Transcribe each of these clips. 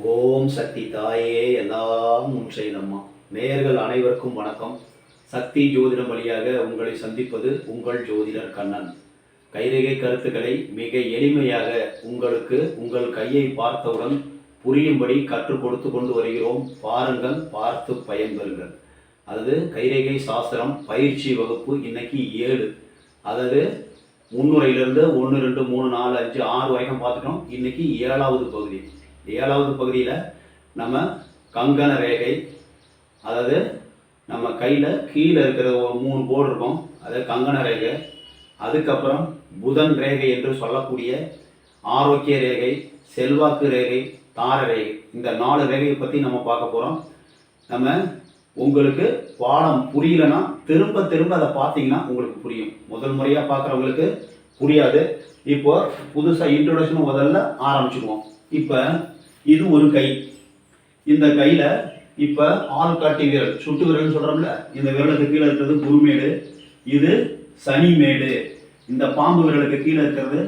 ஓம் சக்தி தாயே எல்லாம் முன்செய்தம்மா நேயர்கள் அனைவருக்கும் வணக்கம். சக்தி ஜோதிடம் வழியாக உங்களை சந்திப்பது உங்கள் ஜோதிடர் கண்ணன். கைரேகை கருத்துக்களை மிக எளிமையாக உங்களுக்கு உங்கள் கையை பார்த்தவுடன் புரியும்படி கற்றுக் கொடுத்து கொண்டு வருகிறோம். பாருங்கள் பார்த்து பயன்பெறுங்கள். அதாவது கைரேகை சாஸ்திரம் பயிற்சி வகுப்பு இன்னைக்கு ஏழு. அதாவது முன்னுரையிலிருந்து ஒன்று ரெண்டு மூணு நாலு அஞ்சு ஆறு வரைக்கும் பார்த்துட்டோம் இன்னைக்கு ஏழாவது பகுதி. ஏழாவது பகுதியில் நம்ம கங்கண ரேகை அதாவது நம்ம கையில் கீழே இருக்கிற ஒரு மூணு போர்டு இருக்கும். அதாவது கங்கண ரேகை. அதுக்கப்புறம் புதன் ரேகை என்று சொல்லக்கூடிய ஆரோக்கிய ரேகை செல்வாக்கு ரேகை தார ரேகை. இந்த நாலு ரேகையை பற்றி நம்ம பார்க்க போகிறோம் நம்ம உங்களுக்கு பாடம் புரியலன்னா திரும்ப திரும்ப அதை பார்த்தீங்கன்னா உங்களுக்கு புரியும். முதல் முறையாக பார்க்குறவங்களுக்கு புரியாது. இப்போ புதுசாக இன்ட்ரொடக்ஷன் முதல்ல ஆரம்பிச்சிடுவோம் இப்போ இது ஒரு கை. இந்த கையில் இப்போ ஆள் காட்டி விரல் சுட்டு விரல்னு சொல்கிறோம்ல இந்த விரலுக்கு கீழே இருக்கிறது குருமேடு இது சனிமேடு. இந்த பாம்பு விரலுக்கு கீழே இருக்கிறது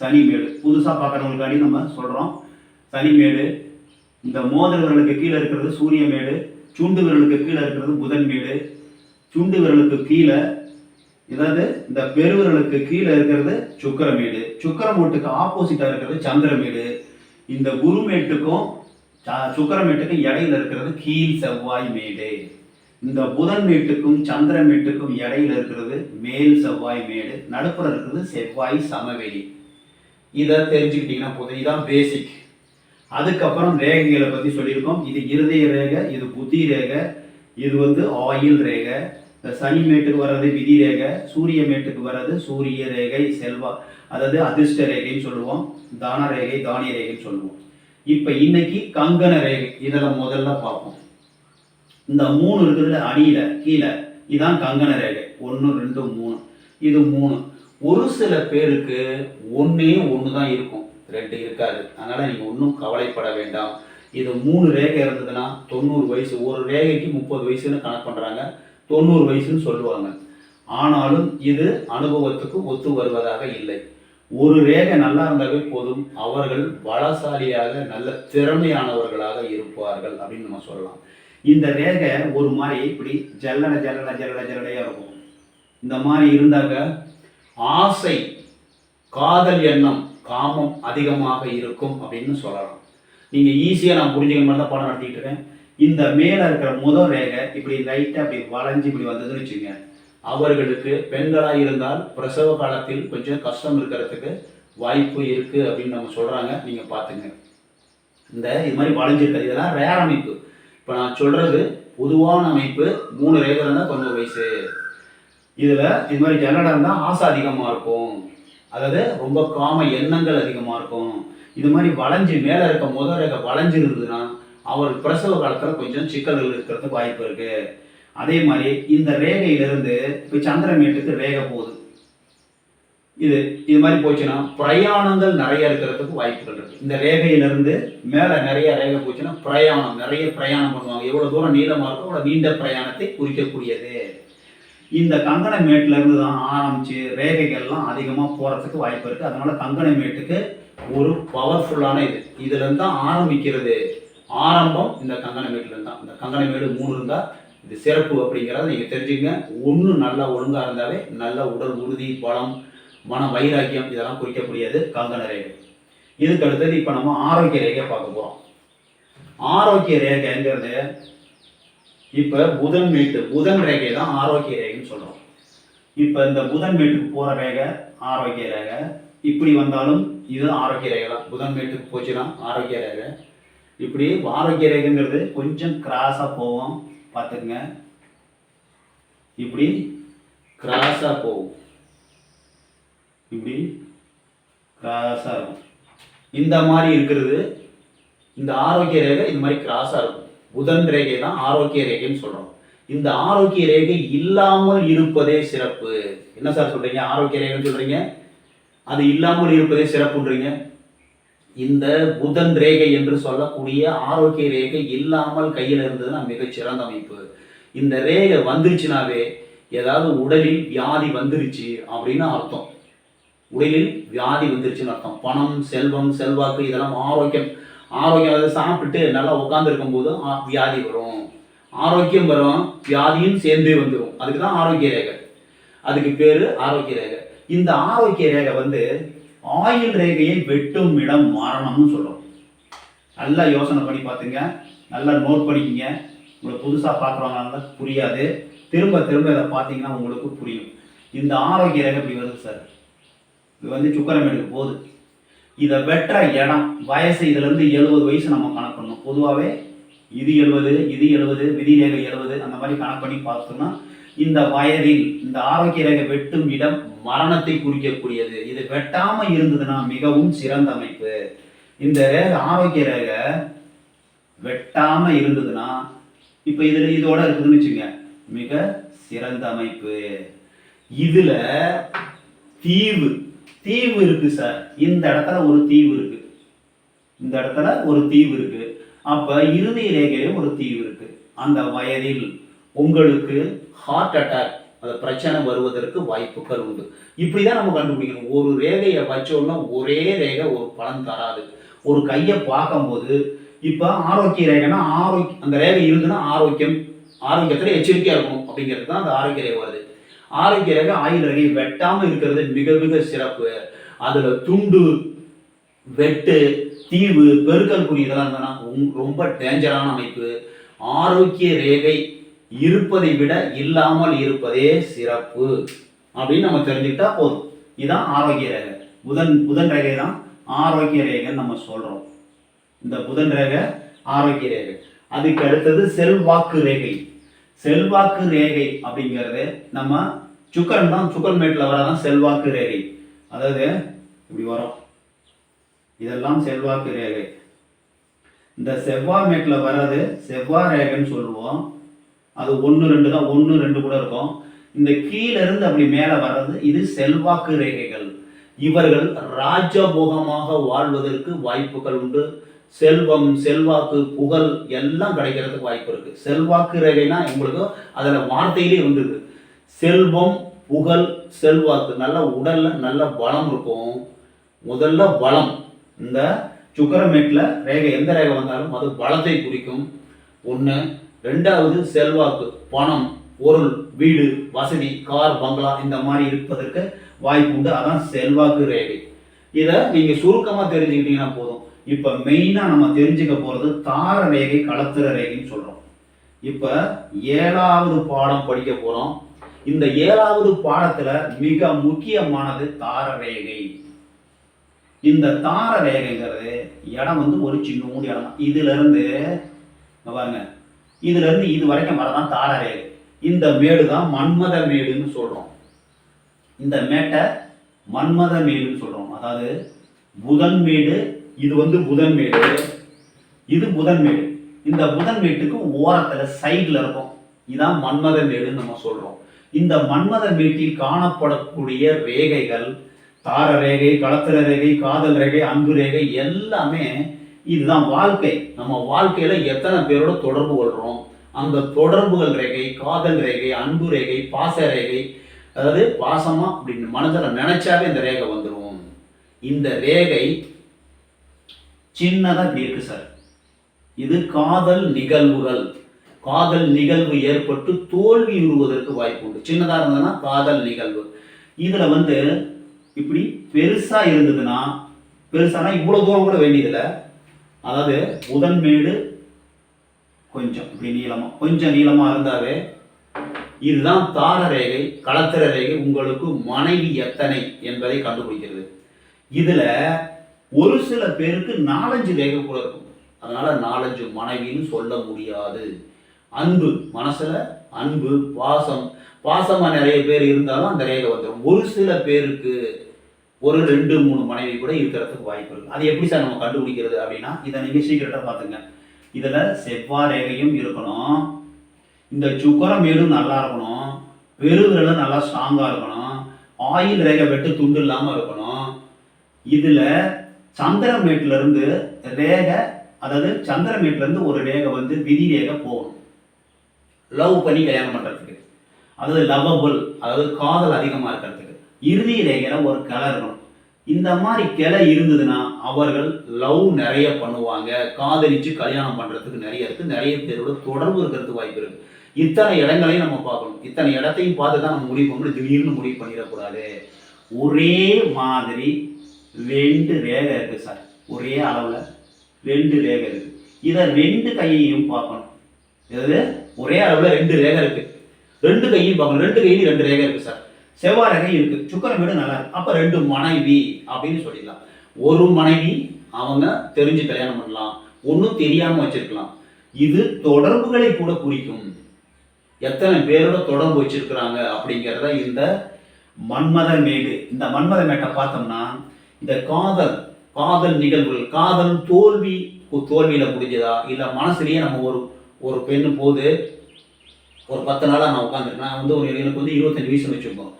சனிமேடு. புதுசாக பார்க்குறவங்களுக்காண்டி நம்ம சொல்கிறோம் சனிமேடு. இந்த மோதிர விரலுக்கு கீழே இருக்கிறது சூரியமேடு சுண்டு விரலுக்கு கீழே இருக்கிறது புதன்மேடு. சுண்டு விரலுக்கு கீழே இதாவது இந்த பெருவிரலுக்கு கீழே இருக்கிறது சுக்கரமேடு. சுக்கரமோட்டுக்கு ஆப்போசிட்டாக இருக்கிறது சந்திரமேடு. இந்த குருமேட்டுக்கும் ச- சுக்கிரமேட்டுக்கும் இடையில இருக்கிறது கீழ் செவ்வாய் மேடு. இந்த புதன் மேட்டுக்கும் சந்திர மேட்டுக்கும் இடையில இருக்கிறது மேல் செவ்வாய் மேடு. நடுப்புற இருக்கிறது செவ்வாய் சமவெளி. இதை தெரிஞ்சுக்கிட்டீங்கன்னா போதும். இதான் பேசிக் அதுக்கப்புறம் ரேகைகளை பற்றி சொல்லியிருக்கோம். இது இருதய ரேகை இது புத்தி ரேகை இது வந்து ஆயில் ரேகை. சனி மேட்டுக்கு வர்றது விதி ரேகை சூரிய மேட்டுக்கு வர்றது சூரிய ரேகை செல்வா. அதாவது அதிர்ஷ்ட ரேகைன்னு சொல்லுவோம் தான ரேகை தானிய ரேகைன்னு சொல்லுவோம். இப்போ இன்னைக்கு கங்கண ரேகை இதில் முதல்ல பார்ப்போம். இந்த மூணு இருக்குதுல அடியில கீழே இதுதான் கங்கண ரேகை. ஒன்று ரெண்டு மூணு. இது மூணு. ஒரு சில பேருக்கு ஒன்றே ஒன்று தான் இருக்கும். ரெண்டு இருக்காது. அதனால் நீங்கள் ஒன்றும் கவலைப்பட வேண்டாம். இது மூணு ரேகை இருந்ததுன்னா தொண்ணூறு வயசு ஒரு ரேகைக்கு முப்பது வயசுன்னு கணக்கு பண்ணுறாங்க தொண்ணூறு வயசுன்னு சொல்லுவாங்க. ஆனாலும் இது அனுபவத்துக்கு ஒத்து வருவதாக இல்லை. ஒரு ரேகை நல்லா இருந்தாவே போதும். அவர்கள் பலசாலியாக நல்ல திறமையானவர்களாக இருப்பார்கள் அப்படின்னு நம்ம சொல்லலாம். இந்த ரேகை ஒரு மாதிரி இப்படி ஜல்லன ஜல்லன ஜல்லன ஜல்லடையாக இருக்கும். இந்த மாதிரி இருந்தாங்க. ஆசை காதல் எண்ணம் காமம் அதிகமாக இருக்கும் அப்படின்னு சொல்லலாம். நீங்கள் ஈஸியாக நான் புரிஞ்சுக்க மாதிரி தான் படம் நடத்திக்கிட்டு இருக்கேன். இந்த மேல இருக்கிற முதல் ரேகை இப்படி லைட்டா அப்படி வளைஞ்சு இப்படி வந்ததுன்னு வச்சுங்க அவர்களுக்கு பெண்களா இருந்தால் பிரசவ காலத்தில் கொஞ்சம் கஷ்டம் இருக்கிறதுக்கு வாய்ப்பு இருக்கு அப்படின்னு நம்ம சொல்றாங்க. நீங்க பாத்துங்க இந்த இது மாதிரி வளைஞ்சிருக்கிறது இதெல்லாம் ரேர் அமைப்பு. இப்போ நான் சொல்றது பொதுவான அமைப்பு. மூணு ரேகை இருந்தால் கொஞ்சம் வயசு. இதுல இது மாதிரி ஜல்லடம் இருந்தால் ஆசை அதிகமா இருக்கும். அதாவது ரொம்ப காம எண்ணங்கள் அதிகமா இருக்கும். இது மாதிரி வளைஞ்சு மேல இருக்க முதல் ரேகை வளைஞ்சு இருந்ததுன்னா அவர் பிரசவ காலத்தில் கொஞ்சம் சிக்கல்கள் இருக்கிறதுக்கு வாய்ப்பு இருக்கு. அதே மாதிரி இந்த ரேகையிலிருந்து இப்போ சந்திரமேட்டுக்கு ரேகை போகுது. இது இது மாதிரி போச்சுன்னா பிரயாணங்கள் நிறைய இருக்கிறதுக்கு வாய்ப்புகள் இருக்கு. இந்த ரேகையிலிருந்து மேலே நிறைய ரேகை போச்சுன்னா பிரயாணம் நிறைய பிரயாணம் பண்ணுவாங்க. எவ்வளோ தூரம் நீளமாக இருக்கோ அவ்வளோ நீண்ட பிரயாணத்தை குறிக்கக்கூடியது. இந்த கங்கணமேட்டிலேருந்து தான் ஆரம்பிச்சு ரேகைகள்லாம் அதிகமாக போகிறதுக்கு வாய்ப்பு இருக்குது அதனால கங்கணமேட்டுக்கு ஒரு பவர்ஃபுல்லான இது. இதுலேருந்து தான் ஆரம்பிக்கிறது. ஆரம்பம் இந்த கங்கண தான் இந்த கங்கணமேடு மூணு இருந்தால் இது சிறப்பு அப்படிங்கிறத நீங்கள் தெரிஞ்சுங்க ஒன்று நல்லா ஒழுங்காக இருந்தாவே நல்ல உடல் உறுதி பலம் மன வைராக்கியம் இதெல்லாம் குறிக்கக்கூடியது கங்கண ரேகை. இதுக்கு அடுத்தது இப்போ நம்ம ஆரோக்கிய ரேகை பார்க்க போகிறோம் ஆரோக்கிய ரேகைங்கிறது இப்போ புதன் மேட்டு புதன் ரேகை தான் ஆரோக்கிய ரேகைன்னு சொல்கிறோம் இப்போ இந்த புதன் மேட்டுக்கு போகிற ரேகை ஆரோக்கிய ரேகை. இப்படி வந்தாலும் இது ஆரோக்கிய ரேகை தான். புதன் மேட்டுக்கு போச்சுன்னா ஆரோக்கிய ரேகை. இப்படி ஆரோக்கிய ரேகைங்கிறது கொஞ்சம் கிராஸாக போவோம். பார்த்துக்குங்க. இப்படி கிராஸாக போகும் இப்படி கிராஸாக இருக்கும். இந்த மாதிரி இருக்கிறது இந்த ஆரோக்கிய ரேகை இந்த மாதிரி கிராஸாக இருக்கும். புதன் ரேகை தான் ஆரோக்கிய ரேகைன்னு சொல்கிறோம் இந்த ஆரோக்கிய ரேகை இல்லாமல் இருப்பதே சிறப்பு. என்ன சார் சொல்கிறீங்க ஆரோக்கிய ரேகைன்னு சொல்கிறீங்க அது இல்லாமல் இருப்பதே சிறப்புன்றீங்க? இந்த புதன் ரேகை என்று சொல்லக்கூடிய ஆரோக்கிய ரேகை இல்லாமல் கையில் இருந்ததுன்னா மிகச்சிறந்த அமைப்பு. இந்த ரேகை வந்துருச்சுனாவே ஏதாவது உடலில் வியாதி வந்துருச்சு அப்படின்னு அர்த்தம். உடலில் வியாதி வந்துருச்சுன்னு அர்த்தம். பணம் செல்வம் செல்வாக்கு இதெல்லாம் ஆரோக்கியம். ஆரோக்கியம் அதை சாப்பிட்டு நல்லா உட்காந்துருக்கும் போது வியாதி வரும். ஆரோக்கியம் வரும் வியாதியும் சேர்ந்தே வந்துடும் அதுக்கு தான் ஆரோக்கிய ரேகை. அதுக்கு பேர் ஆரோக்கிய ரேகை. இந்த ஆரோக்கிய ரேகை வந்து ஆயுள் ரேகையை வெட்டும் இடம் மரணம்னு சொல்கிறோம் நல்லா யோசனை பண்ணி பார்த்துங்க. நல்லா நோட் பண்ணிக்கங்க. உங்களுக்கு புதுசாக பார்க்குறவங்களால புரியாது. திரும்ப திரும்ப இதை பார்த்தீங்கன்னா உங்களுக்கு புரியும். இந்த ஆரோக்கிய ரேகை இப்படி வருது சார். இது வந்து சுக்கரமேடுக்கு போகுது. இதை வெட்டுற இடம் வயசு இதுலேருந்து எழுபது வயசு நம்ம கணக்கு பண்ணணும். பொதுவாகவே இது எழுபது இது எழுபது விதி ரேகை எழுபது அந்த மாதிரி கணக்கு பண்ணி பார்த்தோம்னா இந்த வயதில் இந்த ஆரோக்கிய ரேகை வெட்டும் இடம் மரணத்தை குறிக்கக்கூடியது. இது வெட்டாம இருந்ததுன்னா மிகவும் சிறந்த அமைப்பு. இந்த ரேக ஆரோக்கிய ரேகை வெட்டாம இருந்ததுன்னா இப்போ இதுல இதோட இருக்குதுன்னு வச்சுங்க மிக சிறந்த அமைப்பு. இதுல தீவு தீவு இருக்கு சார். இந்த இடத்துல ஒரு தீவு இருக்கு. இந்த இடத்துல ஒரு தீவு இருக்கு. அப்ப இறுதி ரேகையிலும் ஒரு தீவு இருக்கு. அந்த வயதில் உங்களுக்கு ஹார்ட் அட்டாக் அந்த பிரச்சனை வருவதற்கு வாய்ப்புகள் உண்டு. இப்படிதான் நம்ம கண்டுபிடிக்கணும். ஒரு ரேகையை வச்சோம்னா ஒரே ரேகை ஒரு பலன் தராது. ஒரு கையை பார்க்கும்போது இப்போ ஆரோக்கிய ரேகைனா ஆரோக்கிய அந்த ரேகை இருந்துன்னா ஆரோக்கியம் ஆரோக்கியத்தில் எச்சரிக்கையாக இருக்கும் அப்படிங்கிறது தான் அந்த ஆரோக்கிய ரேகை வருது. ஆரோக்கிய ரேகை ஆயுள் ரேகை வெட்டாமல் இருக்கிறது மிக மிக சிறப்பு. அதில் துண்டு வெட்டு தீவு பெருக்கல் குறி இதெல்லாம் இருந்ததுன்னா ரொம்ப டேஞ்சரான அமைப்பு. ஆரோக்கிய ரேகை இருப்பதை விட இல்லாமல் இருப்பதே சிறப்பு. அப்படின்னு நம்ம தெரிஞ்சுக்கிட்டா போதும். இதுதான் ஆரோக்கிய ரேகை. புதன் புதன் ரேகை தான் ஆரோக்கிய ரேகைன்னு நம்ம சொல்கிறோம் இந்த புதன் ரேகை ஆரோக்கிய ரேகை. அதுக்கு அடுத்தது செல்வாக்கு ரேகை. செல்வாக்கு ரேகை அப்படிங்கிறது நம்ம சுக்கரன் தான் சுக்கரன் மேட்டில் வரதான் செல்வாக்கு ரேகை. அதாவது இப்படி வரும். இதெல்லாம் செல்வாக்கு ரேகை. இந்த செவ்வாய் மேட்டில் வர்றது செவ்வாய் ரேகைன்னு சொல்லுவோம். அது ஒன்று ரெண்டு தான். ஒன்று ரெண்டு கூட இருக்கும். இந்த கீழிருந்து அப்படி மேலே வர்றது இது செல்வாக்கு ரேகைகள். இவர்கள் ராஜபோகமாக வாழ்வதற்கு வாய்ப்புகள் உண்டு. செல்வம் செல்வாக்கு புகழ் எல்லாம் கிடைக்கிறதுக்கு வாய்ப்பு இருக்கு. செல்வாக்கு ரேகைனா உங்களுக்கு அதில் வார்த்தையிலே வந்துருது செல்வம் புகழ் செல்வாக்கு. நல்ல உடல்ல நல்ல பலம் இருக்கும். முதல்ல பலம். இந்த சுக்கரமேட்டில் ரேகை எந்த ரேகை வந்தாலும் அது பலத்தை குறிக்கும். ஒன்று ரெண்டாவது செல்வாக்கு பணம் பொருள் வீடு வசதி கார் பங்களா இந்த மாதிரி இருப்பதற்கு வாய்ப்பு உண்டு. அதான் செல்வாக்கு ரேகை. இதை நீங்கள் சுருக்கமாக தெரிஞ்சுக்கிட்டீங்கன்னா போதும். இப்போ மெயினாக நம்ம தெரிஞ்சுக்க போகிறது தார ரேகை களத்திர ரேகைன்னு சொல்கிறோம் இப்போ ஏழாவது பாடம் படிக்க போகிறோம் இந்த ஏழாவது பாடத்துல மிக முக்கியமானது தார ரேகை. இந்த தார ரேகைங்கிறது இடம் வந்து ஒரு சின்னூண்டு இடம். தான் இதுல இருந்து பாருங்க இதுல இருந்து இது வரைக்கும் வரதான் தார ரேகை இந்த மேடு தான் மன்மத மேடுன்னு சொல்றோம். இந்த மேட்டை மன்மத மேடுன்னு சொல்றோம். அதாவது புதன் மேடு இது வந்து புதன் மேடு. இது புதன் மேடு. இந்த புதன் மேட்டுக்கு ஓரத்துல சைடில் இருக்கும். இதான் மன்மத மேடுன்னு நம்ம சொல்றோம். இந்த மன்மத மேட்டில் காணப்படக்கூடிய ரேகைகள் தார ரேகை களத்திர ரேகை காதல் ரேகை அன்பு ரேகை எல்லாமே இதுதான் வாழ்க்கை. நம்ம வாழ்க்கையில எத்தனை பேரோட தொடர்பு கொள்கிறோம் அந்த தொடர்புகள் ரேகை காதல் ரேகை அன்பு ரேகை பாச ரேகை அதாவது பாசமா அப்படின்னு மனதில் நினைச்சாவே இந்த ரேகை வந்துடும் இந்த ரேகை சின்னதாக இப்படி இருக்கு சார். இது காதல் நிகழ்வுகள். காதல் நிகழ்வு ஏற்பட்டு தோல்வி உருவதற்கு வாய்ப்பு உண்டு. சின்னதாக இருந்ததுன்னா காதல் நிகழ்வு. இதில் வந்து இப்படி பெருசாக இருந்ததுன்னா பெருசானா இவ்வளோ தூரம் கூட வேண்டியதில்லை. அதாவது புதன் கொஞ்சம் இப்படி நீளமாக கொஞ்சம் நீளமாக இருந்தாவே இதுதான் தார ரேகை களத்திர ரேகை உங்களுக்கு மனைவி எத்தனை என்பதை கண்டுபிடிக்கிறது. இதில் ஒரு சில பேருக்கு நாலஞ்சு ரேகை கூட இருக்கும். அதனால் நாலஞ்சு மனைவின்னு சொல்ல முடியாது. அன்பு மனசில் அன்பு பாசம் பாசமாக நிறைய பேர் இருந்தாலும் அந்த ரேகை வந்துடும் ஒரு சில பேருக்கு ஒரு ரெண்டு மூணு மனைவி கூட இருக்கிறதுக்கு வாய்ப்பு இருக்கு. அது எப்படி சார் நம்ம கண்டுபிடிக்கிறது அப்படின்னா இதை நீங்க சீக்கிரட்டா பாத்துங்க இதுல செவ்வாய் ரேகையும் இருக்கணும். இந்த சுக்கரம் மேடும் நல்லா இருக்கணும். பெருவிரலும் நல்லா ஸ்ட்ராங்கா இருக்கணும். ஆயில் ரேகை வெட்டு துண்டு இல்லாம இருக்கணும். இதுல சந்திரமேட்ல இருந்து ரேகை அதாவது சந்திரமேட்ல இருந்து ஒரு ரேகை வந்து விதி ரேகை போகணும். லவ் பண்ணி கல்யாணம் பண்றதுக்கு. அதாவது லவ்வபுள் அதாவது காதல் அதிகமா இருக்கிறதுக்கு. இறுதி ரேகையில் ஒரு கிளை இருக்கணும். இந்த மாதிரி கிளை இருந்ததுன்னா அவர்கள் லவ் நிறைய பண்ணுவாங்க. காதலிச்சு கல்யாணம் பண்ணுறதுக்கு நிறைய இருக்குது நிறைய பேரோட தொடர்பு இருக்கிறதுக்கு வாய்ப்பு இருக்குது இத்தனை இடங்களையும் நம்ம பார்க்கணும். இத்தனை இடத்தையும் பார்த்து தான் நம்ம முடிவு பண்ணணும். திடீர்னு முடிவு பண்ணிடக்கூடாது. ஒரே மாதிரி ரெண்டு ரேகை இருக்குது சார் ஒரே அளவில் ரெண்டு ரேகை இருக்குது இதை ரெண்டு கையையும் பார்க்கணும். எது? ஒரே அளவில் ரெண்டு ரேகை இருக்குது ரெண்டு கையும் பார்க்கணும். ரெண்டு கையிலையும் ரெண்டு ரேகை இருக்குது சார் செவ்வாய் ரேகை இருக்கு. சுக்கரம் வீடு நல்லா இருக்கு. அப்போ ரெண்டு மனைவி அப்படின்னு சொல்லிடலாம். ஒரு மனைவி அவங்க தெரிஞ்சு கல்யாணம் பண்ணலாம். ஒன்றும் தெரியாமல் வச்சிருக்கலாம். இது தொடர்புகளை கூட குறிக்கும். எத்தனை பேரோட தொடர்பு வச்சிருக்கிறாங்க அப்படிங்கிறத இந்த மன்மத மேடு இந்த மன்மத மேட்டை பார்த்தோம்னா இந்த காதல் காதல் நிகழ்வுகள் காதல் தோல்வி தோல்வியில் முடிஞ்சதா? இல்லை மனசுலேயே நம்ம ஒரு ஒரு பெண்ணு போது ஒரு பத்து நாளாக நான் உட்காந்துருக்கேன் நான் வந்து ஒரு எனக்கு வந்து இருபத்தஞ்சு வயசு வச்சுருக்கோம்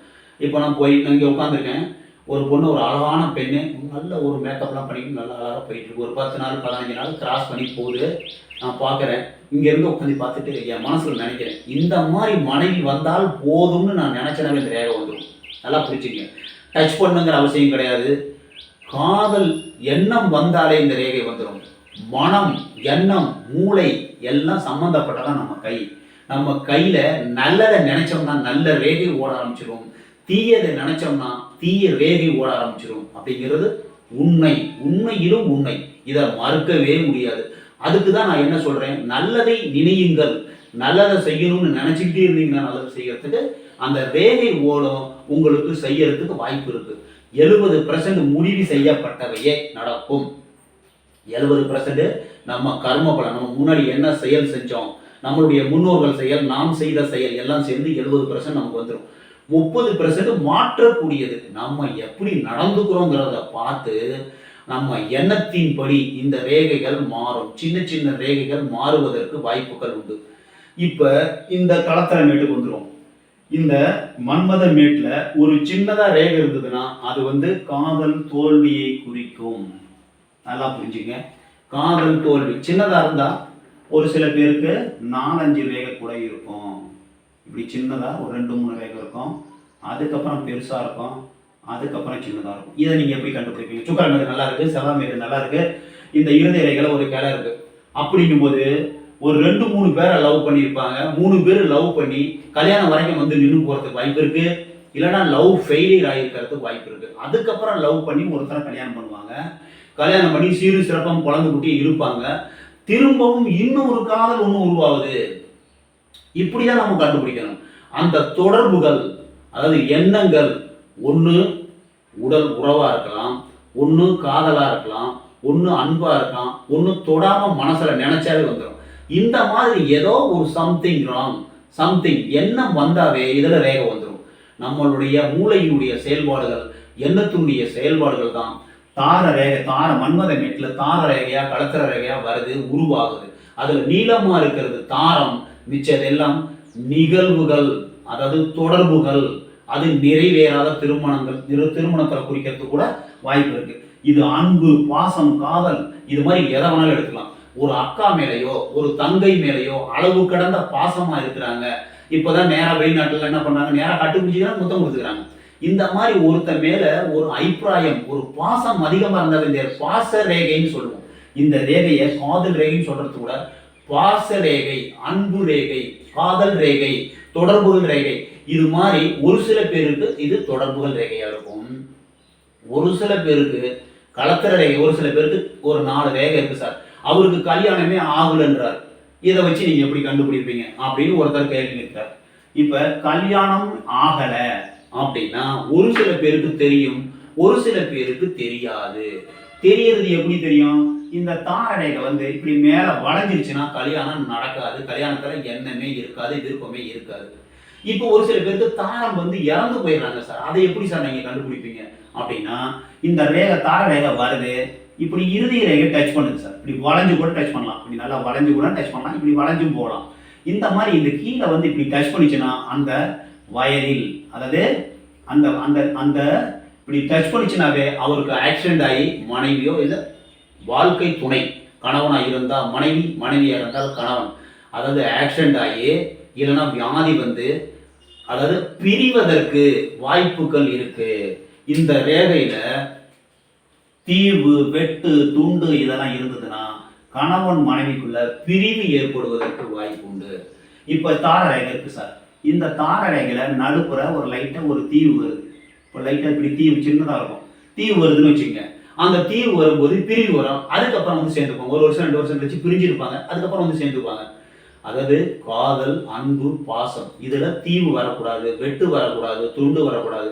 இப்போ நான் போய் நான் இங்கே உட்காந்துருக்கேன் ஒரு பொண்ணு ஒரு அழகான பெண்ணு நல்ல ஒரு மேக்கப்லாம் பண்ணிட்டு நல்லா அழகாக போயிட்டுருக்கு ஒரு பத்து நாள் பதினஞ்சு நாள் கிராஸ் பண்ணி போகுது. நான் பார்க்குறேன். இங்கேருந்து உட்காந்து பார்த்துட்டு என் மனசில் நினைக்கிறேன். இந்த மாதிரி மனைவி வந்தால் போதும்னு நான் நினச்சனாவே இந்த ரேகை வந்துடும் நல்லா பிடிச்சிங்க டச் பண்ணுங்கிற அவசியம் கிடையாது. காதல் எண்ணம் வந்தாலே இந்த ரேகை வந்துடும் மனம் எண்ணம் மூளை எல்லாம் சம்மந்தப்பட்டதான் நம்ம கை. நம்ம கையில் நல்லதை நினைச்சோம்னா நல்ல ரேகை ஓட ஆரம்பிச்சிடும் தீயதை நினைச்சோம்னா தீய ரேகை ஓட ஆரம்பிச்சிடும் அப்படிங்கிறது உண்மை. உண்மையிலும் உண்மை. இதை மறுக்கவே முடியாது. அதுக்கு தான் நான் என்ன சொல்றேன்? நல்லதை நினையுங்கள். நல்லதை செய்யணும்னு நினைச்சுக்கிட்டே இருந்தீங்கன்னா நல்லதை செய்யறதுக்கு அந்த ரேகை ஓலம் உங்களுக்கு செய்யறதுக்கு வாய்ப்பு இருக்கு. எழுபது பர்சன்ட் முடிவு செய்யப்பட்டவையே நடக்கும். எழுபது பர்சன்ட் நம்ம கர்ம பலன். நம்ம முன்னாடி என்ன செயல் செஞ்சோம்? நம்மளுடைய முன்னோர்கள் செயல் நாம் செய்த செயல் எல்லாம் சேர்ந்து எழுபது பர்சன்ட் நமக்கு வந்துடும் முப்பது பெர்சன்ட் மாற்றக்கூடியது. நம்ம எப்படி நடந்துக்கிறோங்கிறத பார்த்து நம்ம எண்ணத்தின்படி இந்த ரேகைகள் மாறும். சின்ன சின்ன ரேகைகள் மாறுவதற்கு வாய்ப்புகள் உண்டு. இப்போ இந்த களத்திர மேட்டுக்கு வந்துடும் இந்த மன்மத மேட்டில் ஒரு சின்னதாக ரேகை இருந்ததுன்னா அது வந்து காதல் தோல்வியை குறிக்கும். நல்லா புரிஞ்சுங்க. காதல் தோல்வி. சின்னதாக இருந்தால் ஒரு சில பேருக்கு நாலஞ்சு ரேகை கூட இருக்கும். இப்படி சின்னதாக ஒரு ரெண்டு மூணு ரேகை இருக்கும். அதுக்கப்புறம் பெருசாக இருக்கும். அதுக்கப்புறம் சின்னதாக இருக்கும். இதை நீங்கள் எப்படி கண்டுபிடிப்பீங்க? சுக்கரமேடு நல்லா இருக்கு செவ்வாய் நல்லா இருக்குது இந்த இருதய ரேகையில ஒரு கிளை இருக்குது அப்படிங்கும்போது ஒரு ரெண்டு மூணு பேரை லவ் பண்ணியிருப்பாங்க. மூணு பேர் லவ் பண்ணி கல்யாணம் வரைக்கும் வந்து நின்று போகிறதுக்கு வாய்ப்பு இருக்குது இல்லைன்னா லவ் ஃபெயிலியர் ஆகிருக்கிறதுக்கு வாய்ப்பு இருக்குது அதுக்கப்புறம் லவ் பண்ணி ஒருத்தரை கல்யாணம் பண்ணுவாங்க. கல்யாணம் பண்ணி சீரும் சிறப்பாக குழந்தை குட்டி இருப்பாங்க. திரும்பவும் இன்னொரு காதல் ஒன்று உருவாகுது. இப்படிதான் நம்ம கண்டுபிடிக்கணும். அந்த தொடர்புகள் அதாவது எண்ணங்கள் ஒன்று உடல் உறவாக இருக்கலாம் ஒன்று காதலாக இருக்கலாம் ஒன்று அன்பாக இருக்கலாம் ஒன்று தொடாமல் மனசில் நினச்சாவே வந்துடும் இந்த மாதிரி ஏதோ ஒரு சம்திங் ராங் சம்திங் எண்ணம் வந்தாவே இதில் ரேகை வந்துடும் நம்மளுடைய மூளையினுடைய செயல்பாடுகள் எண்ணத்தினுடைய செயல்பாடுகள் தான். தார ரேகை தார மன்மத மேட்டில் தார ரேகையாக கலத்திர ரேகையாக வருது உருவாகுது. அதில் நீளமாக இருக்கிறது தாரம் மிச்சதெல்லாம் நிகழ்வுகள் அதாவது தொடர்புகள் அது நிறைவேறாத திருமணங்கள் திரு- திருமணத்தை குறிக்கிறதுக்கு கூட வாய்ப்பு இருக்கு. இது அன்பு பாசம் காதல் இது மாதிரி எதை வேணாலும் எடுக்கலாம் ஒரு அக்கா மேலேயோ ஒரு தங்கை மேலேயோ அளவு கடந்த பாசமா இருக்கிறாங்க. இப்போதான் நேரா வெளிநாட்டில் என்ன பண்றாங்க? நேரா கட்டு முத்தம் கொடுத்துக்கிறாங்க. இந்த மாதிரி ஒருத்தர் மேல ஒரு அபிப்பிராயம் ஒரு பாசம் அதிகமா இருந்தால் இந்த பாச ரேகைன்னு சொல்லுவோம். இந்த ரேகையை காதல் ரேகைன்னு சொல்றது கூட பாச ரேகை அன்பு ரேகை காதல் ரேகை தொடர்புகள் ரேகை. இது மாதிரி ஒரு சில பேருக்கு இது தொடர்புகள் ரேகையா இருக்கும். ஒரு சில பேருக்கு கலத்திர ரேகை ஒரு சில பேருக்கு ஒரு நாலு ரேகை இருக்கு சார். அவருக்கு கல்யாணமே ஆகலன்றார். இதை வச்சு நீங்க எப்படி கண்டுபிடிப்பீங்க? அப்படின்னு ஒருத்தர் கேள்வி கேட்கிறார். இப்ப கல்யாணம் ஆகல அப்படின்னா ஒரு சில பேருக்கு தெரியும் ஒரு சில பேருக்கு தெரியாது. தெரியறது எப்படி தெரியும்? இந்த தாரடைகள் வந்து இப்படி மேல வளைஞ்சிருச்சுன்னா கல்யாணம் நடக்காது. கல்யாணத்துல எண்ணமே இருக்காது விருப்பமே இருக்காது. இப்போ ஒரு சில பேருக்கு தாரம் வந்து இறந்து போயிடுறாங்க சார். அதை எப்படி சார் நீங்க கண்டுபிடிப்பீங்க? அப்படின்னா இந்த ரேகை தார ரேகை வருது. இப்படி இறுதி ரேகை டச் பண்ணுது சார். இப்படி வளைஞ்சு கூட டச் பண்ணலாம். இப்படி நல்லா வளைஞ்சு கூட டச் பண்ணலாம். இப்படி வளைஞ்சும் போகலாம். இந்த மாதிரி இந்த கீழே வந்து இப்படி டச் பண்ணிச்சுன்னா அந்த வயலில் அதாவது அந்த அந்த அந்த இப்படி டச் பண்ணிச்சுனாவே அவருக்கு ஆக்சிடென்ட் ஆகி மனைவியோ இல்லை வாழ்க்கை துணை கணவனாக இருந்தால் மனைவி மனைவியாக இருந்தால் கணவன். அதாவது ஆக்சிடென்ட் ஆகி இல்லைன்னா வியாதி வந்து அதாவது பிரிவதற்கு வாய்ப்புகள் இருக்கு. இந்த ரேகையில் தீவு வெட்டு துண்டு இதெல்லாம் இருந்ததுன்னா கணவன் மனைவிக்குள்ள பிரிவு ஏற்படுவதற்கு வாய்ப்பு உண்டு. இப்போ தாரரேகை இருக்கு சார். இந்த தாரரேகையில நடுப்புற ஒரு லைட்டாக ஒரு தீவு வருது. இப்போ லைட்டாக இப்படி தீ சின்னதாக இருக்கும். தீவு வருதுன்னு வச்சுக்கோங்க. அந்த தீவு வரும்போது பிரிவு வரும். அதுக்கப்புறம் வந்து சேர்ந்துப்பாங்க ஒரு வருஷம் ரெண்டு வருஷம் கழிச்சு பிரிஞ்சிருப்பாங்க. அதுக்கப்புறம் வந்து சேர்ந்துப்பாங்க அதாவது காதல் அன்பு பாசம். இதில் தீவு வரக்கூடாது வெட்டு வரக்கூடாது துண்டு வரக்கூடாது.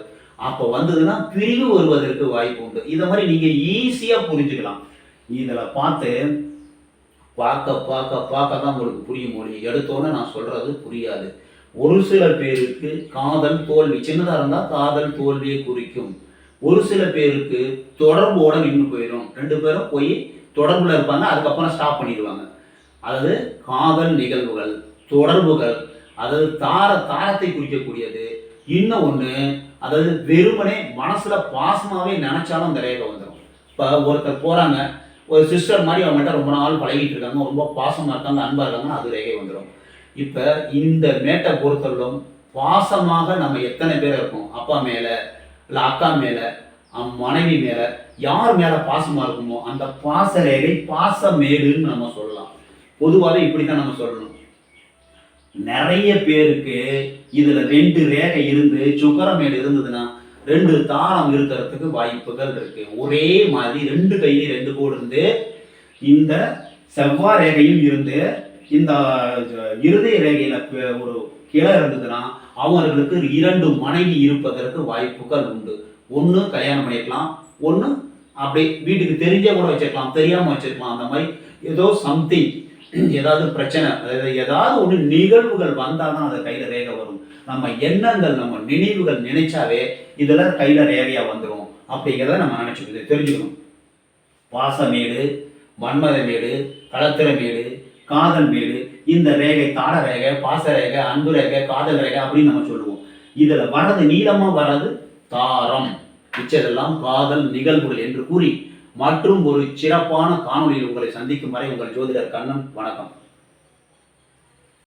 அப்போ வந்ததுன்னா பிரிவு வருவதற்கு வாய்ப்பு உண்டு. இதை மாதிரி நீங்கள் ஈஸியாக புரிஞ்சுக்கலாம். இதில் பார்த்து பார்க்க பார்க்க பார்க்க தான் உங்களுக்கு புரியும் மொழி. எடுத்தோன்னே நான் சொல்கிறது புரியாது. ஒரு சில பேருக்கு காதல் தோல்வி சின்னதாக இருந்தால் காதல் தோல்வியை குறிக்கும். ஒரு சில பேருக்கு தொடர்போட நின்று போயிடும். ரெண்டு பேரும் போய் தொடர்பில் இருப்பாங்க அதுக்கப்புறம் ஸ்டாப் பண்ணிடுவாங்க. அதாவது காதல் நிகழ்வுகள் தொடர்புகள் அதாவது தார தாரத்தை குறிக்கக்கூடியது. இன்னும் ஒன்று அதாவது வெறுமனே மனசில் பாசமாகவே நினச்சாலும் அந்த ரேகை வந்துடும் இப்போ ஒருத்தர் போகிறாங்க ஒரு சிஸ்டர் மாதிரி அவங்கள்ட்ட ரொம்ப நாள் பழகிட்டு இருக்காங்க ரொம்ப பாசமாக இருக்காங்க அன்பாக இருக்காங்கன்னா அது ரேகை வந்துடும் இப்போ இந்த மேட்டை பொறுத்தவரைக்கும் பாசமாக நம்ம எத்தனை பேர் இருக்கோம்? அப்பா மேலே இல்லை அக்கா மேலே அம் மனைவி மேலே யார் மேலே பாசமாக இருக்குமோ அந்த பாச ரேகை பாசமேடுன்னு நம்ம சொல்லலாம். பொதுவாகவே இப்படி தான் நம்ம சொல்லணும். நிறைய பேருக்கு இதில் ரெண்டு ரேகை இருந்து சுக்கரமேடு இருந்ததுன்னா ரெண்டு தாளம் இருக்கிறதுக்கு வாய்ப்புகள் இருக்கு. ஒரே மாதிரி ரெண்டு கையிலையும் ரெண்டு கோடு இருந்து இந்த செவ்வாய் ரேகையும் இருந்து இந்த இருதய ரேகையில ஒரு கிளை இருந்ததுன்னா அவர்களுக்கு இரண்டு மனைவி இருப்பதற்கு வாய்ப்புகள் உண்டு. ஒன்று கல்யாணம் பண்ணிக்கலாம் ஒன்று அப்படி வீட்டுக்கு தெரிஞ்ச கூட வச்சிருக்கலாம் தெரியாமல் வச்சிருக்கலாம் அந்த மாதிரி ஏதோ சம்திங் ஏதாவது பிரச்சனை அதாவது ஏதாவது ஒன்று நிகழ்வுகள் வந்தால் தான் அது கையில் ரேகை வரும். நம்ம எண்ணங்கள் நம்ம நினைவுகள் நினைச்சாவே இதில் கையில் ரேகையாக வந்துடும் அப்படிங்கிறத நம்ம நினச்சிக்கிறது தெரிஞ்சுக்கணும். மேடு மன்மதமேடு களத்திரமேடு காதல் மேடு இந்த ரேகை தாட ரேகை பாச ரேகை அன்பு ரேகை காதல் ரேகை அப்படின்னு நம்ம சொல்லுவோம். இதுல வர்றது நீளமா வர்றது தாரம். மிச்சதெல்லாம் காதல் நிகழ்வுகள் என்று கூறி மற்றும் ஒரு சிறப்பான காணொளியில் உங்களை சந்திக்கும் வரை உங்கள் ஜோதிடர் கண்ணன் வணக்கம்.